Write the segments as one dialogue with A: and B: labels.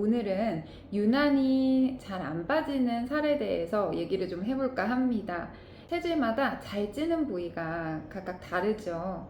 A: 오늘은 유난히 잘 안 빠지는 살에 대해서 얘기를 좀 해볼까 합니다. 체질마다 잘 찌는 부위가 각각 다르죠.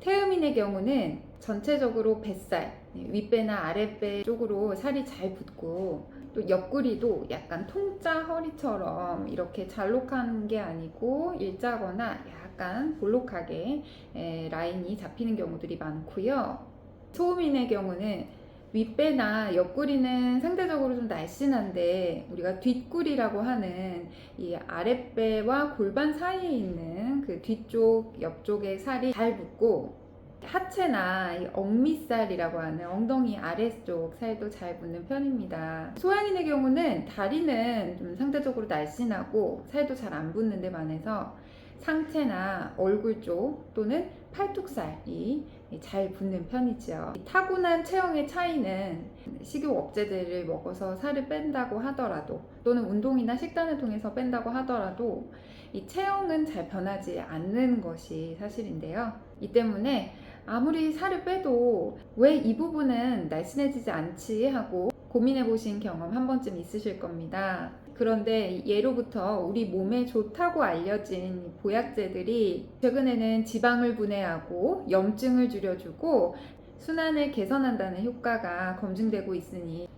A: 태음인의 경우는 전체적으로 뱃살, 윗배나 아랫배 쪽으로 살이 잘 붙고 또 옆구리도 약간 통짜 허리처럼 이렇게 잘록한 게 아니고 일자거나 약간 볼록하게 에, 라인이 잡히는 경우들이 많고요. 소음인의 경우는 윗배나 옆구리는 상대적으로 좀 날씬한데 우리가 뒷구리라고 하는 이 아랫배와 골반 사이에 있는 그 뒤쪽 옆쪽의 살이 잘 붙고 하체나 이 억미살이라고 하는 엉덩이 아래쪽 살도 잘 붙는 편입니다. 소양인의 경우는 다리는 좀 상대적으로 날씬하고 살도 잘 안 붙는 데 반해서 상체나 얼굴 쪽 또는 팔뚝살이 잘 붙는 편이죠. 이 타고난 체형의 차이는 식욕 억제제를 먹어서 살을 뺀다고 하더라도 또는 운동이나 식단을 통해서 뺀다고 하더라도 이 체형은 잘 변하지 않는 것이 사실인데요. 이 때문에 아무리 살을 빼도 왜 이 부분은 날씬해지지 않지 하고 고민해 보신 경험 한 번쯤 있으실 겁니다. 그런데 예로부터 우리 몸에 좋다고 알려진 보약제들이 최근에는 지방을 분해하고 염증을 줄여주고 순환을 개선한다는 효과가 검증되고 있으니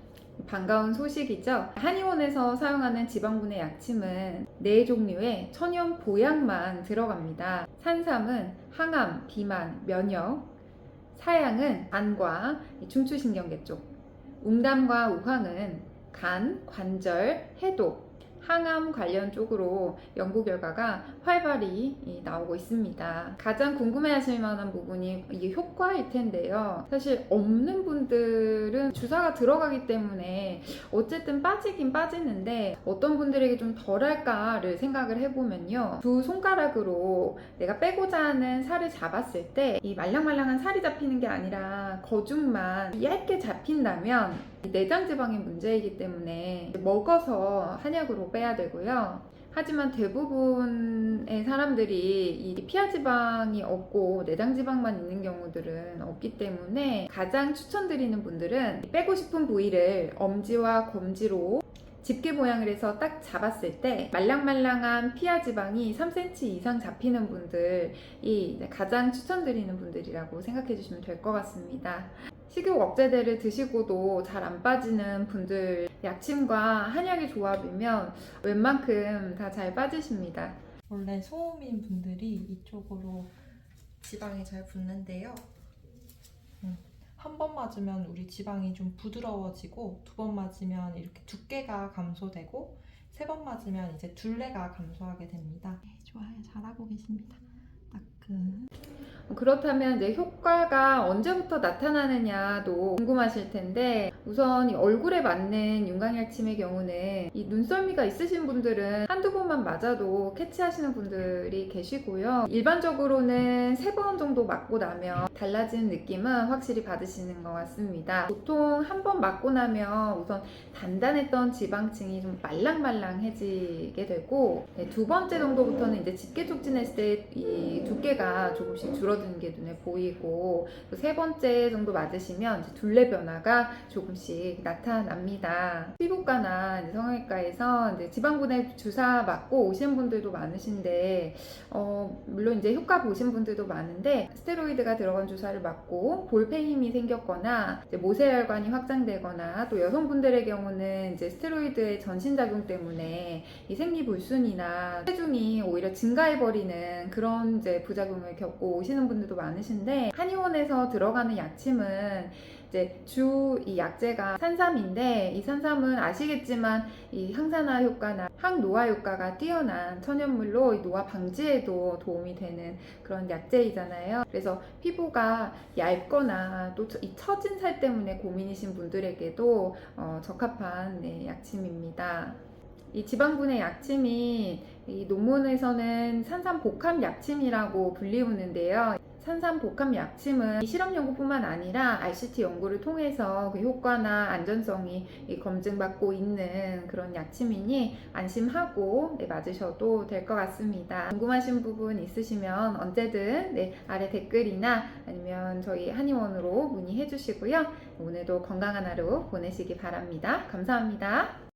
A: 반가운 소식이죠. 한의원에서 사용하는 지방분해 약침은 네 종류의 천연 보약만 들어갑니다. 산삼은 항암, 비만, 면역, 사양은 간과 중추신경계 쪽, 웅담과 우황은 간, 관절, 해독, 항암 관련 쪽으로 연구 결과가 활발히 나오고 있습니다. 가장 궁금해 하실 만한 부분이 이게 효과일 텐데요. 사실 없는 분들은 주사가 들어가기 때문에 어쨌든 빠지긴 빠지는데 어떤 분들에게 좀 덜할까를 생각을 해보면요. 두 손가락으로 내가 빼고자 하는 살을 잡았을 때 이 말랑말랑한 살이 잡히는 게 아니라 거중만 얇게 잡힌다면 내장 지방의 문제이기 때문에 먹어서 한약으로 빼야 되고요. 하지만 대부분의 사람들이 이 피하 지방이 없고 내장 지방만 있는 경우들은 없기 때문에 가장 추천드리는 분들은 빼고 싶은 부위를 엄지와 검지로 집게 모양을 해서 딱 잡았을 때 말랑말랑한 피하 지방이 3cm 이상 잡히는 분들이 가장 추천드리는 분들이라고 생각해 주시면 될 것 같습니다. 식욕 억제제를 드시고도 잘 안 빠지는 분들 약침과 한약의 조합이면 웬만큼 다 잘 빠지십니다.
B: 원래 소음인 분들이 이쪽으로 지방이 잘 붙는데요. 음, 한번 맞으면 우리 지방이 좀 부드러워지고 두 번 맞으면 이렇게 두께가 감소되고 세 번 맞으면 이제 둘레가 감소하게 됩니다. 네, 좋아요. 잘하고 계십니다. 따끔.
A: 그렇다면 이제 효과가 언제부터 나타나느냐도 궁금하실 텐데 우선 이 얼굴에 맞는 윤광약침의 경우는 이 눈썰미가 있으신 분들은 한두 번만 맞아도 캐치하시는 분들이 계시고요. 일반적으로는 세 번 정도 맞고 나면 달라지는 느낌은 확실히 받으시는 것 같습니다. 보통 한 번 맞고 나면 우선 단단했던 지방층이 좀 말랑말랑해지게 되고 네, 두 번째 정도부터는 이제 집게 촉진했을 때 이 두께가 조금씩 줄어 드는 게 눈에 보이고 또세 번째 정도 맞으시면 둘레 변화가 조금씩 나타납니다. 피부과나 이제 성형외과에서 이제 지방분해 주사 맞고 오신 분들도 많으신데 어, 물론 이제 효과 보신 분들도 많은데 스테로이드가 들어간 주사를 맞고 볼펜 힘이 생겼거나 모세혈관이 확장되거나 또 여성분들의 경우는 이제 스테로이드의 전신작용 때문에 이 생리불순이나 체중이 오히려 증가해버리는 그런 이제 부작용을 겪고 오시는 분들도 많으신데 한의원에서 들어가는 약침은 이제 주 이 약재가 산삼인데 이 산삼은 아시겠지만 이 항산화 효과나 항노화 효과가 뛰어난 천연물로 이 노화 방지에도 도움이 되는 그런 약재이잖아요. 그래서 피부가 얇거나 또 이 처진 살 때문에 고민이신 분들에게도 어, 적합한 네, 약침입니다. 이 지방분해 약침이 이 논문에서는 산삼 복합 약침이라고 불리우는데요. 산삼복합 약침은 이 실험 연구뿐만 아니라 RCT 연구를 통해서 그 효과나 안전성이 이 검증받고 있는 그런 약침이니 안심하고 네, 맞으셔도 될 것 같습니다. 궁금하신 부분 있으시면 언제든 네, 아래 댓글이나 아니면 저희 한의원으로 문의해 주시고요. 오늘도 건강한 하루 보내시기 바랍니다. 감사합니다.